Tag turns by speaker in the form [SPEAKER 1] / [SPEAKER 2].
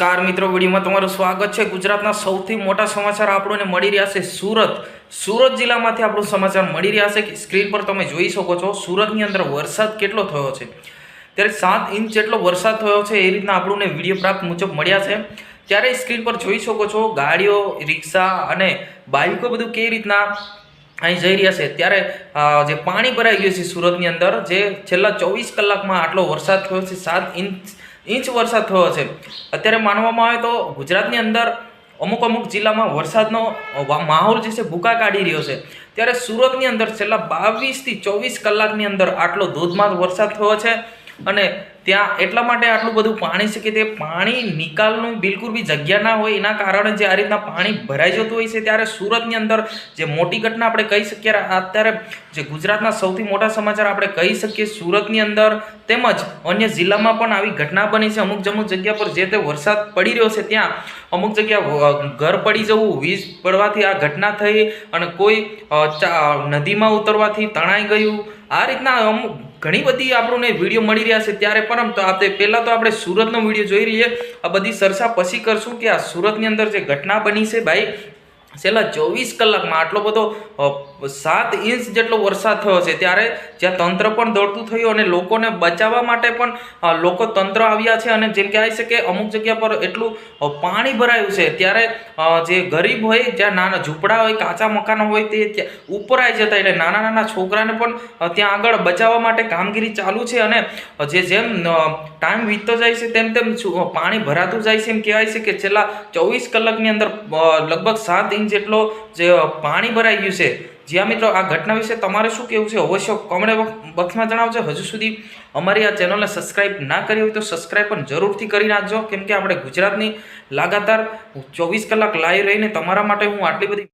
[SPEAKER 1] નમસ્કાર મિત્રો, વિડીયોમાં તમારું સ્વાગત છે. ગુજરાતના સૌથી મોટા સમાચાર આપણને મળી રહ્યા છે સુરત. સુરત જિલ્લામાંથી આપણું સમાચાર મળી રહ્યા છે કે સ્ક્રીન પર તમે જોઈ શકો છો, સુરતની અંદર વરસાદ કેટલો થયો છે. ત્યારે સાત ઇંચ જેટલો વરસાદ થયો છે એ રીતના આપણને વીડિયો પ્રાપ્ત મુજબ મળ્યા છે. ત્યારે સ્ક્રીન પર જોઈ શકો છો, ગાડીઓ, રિક્ષા અને બાઇકો બધું કેવી રીતના અહીં જઈ રહ્યા છે. ત્યારે જે પાણી ભરાઈ ગયું છે સુરતની અંદર, જે છેલ્લા ચોવીસ કલાકમાં આટલો વરસાદ થયો છે, સાત ઇંચ ઇંચ વરસાદ થયો છે અત્યારે માનવામાં આવે તો ગુજરાતની અંદર અમુક અમુક જિલ્લામાં વરસાદનો માહોલ જે છે ભૂકા કાઢી રહ્યો છે. ત્યારે સુરતની અંદર છેલ્લા બાવીસથી ચોવીસ કલાકની અંદર આટલો ધોધમાર વરસાદ થયો છે. અને ત્યાં એટલા માટે આટલું બધું પાણી છે કે તે પાણી નિકાલનું બિલકુલ બી જગ્યા ના હોય. એના કારણે જે આ રીતના પાણી ભરાઈ જતું હોય છે ત્યારે સુરતની અંદર જે મોટી ઘટના આપણે કહી શકીએ અત્યારે જે ગુજરાતના સૌથી મોટા સમાચાર આપણે કહી શકીએ, સુરતની અંદર તેમજ અન્ય જિલ્લામાં પણ આવી ઘટના બની છે. અમુક અમુક જગ્યા પર જે તે વરસાદ પડી રહ્યો છે ત્યાં અમુક જગ્યા ઘર પડી જવું, વીજ પડવાથી આ ઘટના થઈ અને કોઈ નદીમાં ઉતરવાથી તણાઈ ગયું. આ રીતના અમુક ઘણી બધી આપણને વીડિયો મળી રહ્યા છે ત્યારે પણ આપણે પહેલાં તો આપણે સુરતનો વીડિયો જોઈ રહીએ. આ બધી ચર્ચા પછી કરશું કે આ સુરતની અંદર જે ઘટના બની છે ભાઈ, છેલ્લા ચોવીસ કલાકમાં આટલો બધો સાત ઇંચ જેટલો વરસાદ થયો છે, ત્યારે જ્યાં તંત્ર પણ દોડતું થયું અને લોકોને બચાવવા માટે પણ લોકો તંત્ર આવ્યા છે અને જેમ કહેવાય છે કે અમુક જગ્યા પર એટલું પાણી ભરાયું છે. ત્યારે જે ગરીબ હોય, જ્યાં નાના ઝૂંપડા હોય, કાચા મકાનો હોય, તે ત્યાં ઉપર આવી જતા એટલે નાના નાના છોકરાને પણ ત્યાં આગળ બચાવવા માટે કામગીરી ચાલુ છે અને જે જેમ ટાઈમ વીતતો જાય છે, તેમ તેમ પાણી ભરાતું જાય છે. એમ કહેવાય છે કે છેલ્લા ચોવીસ કલાકની અંદર લગભગ સાત ઇંચ જેટલો જે પાણી ભરાઈ ગયું છે. જ્યાં મિત્રો આ ઘટના વિશે તમારે શું કહેવું છે અવશ્ય કોમેન્ટ બોક્સમાં જણાવજો. હજુ સુધી અમારી આ ચેનલને સબસ્ક્રાઇબ ના કરી હોય તો સબસ્ક્રાઇબ પણ જરૂરથી કરી નાખજો. કેમ કે આપણે ગુજરાતની લાગાતાર ચોવીસ કલાક લાઈવ રહીને તમારા માટે હું આટલી બધી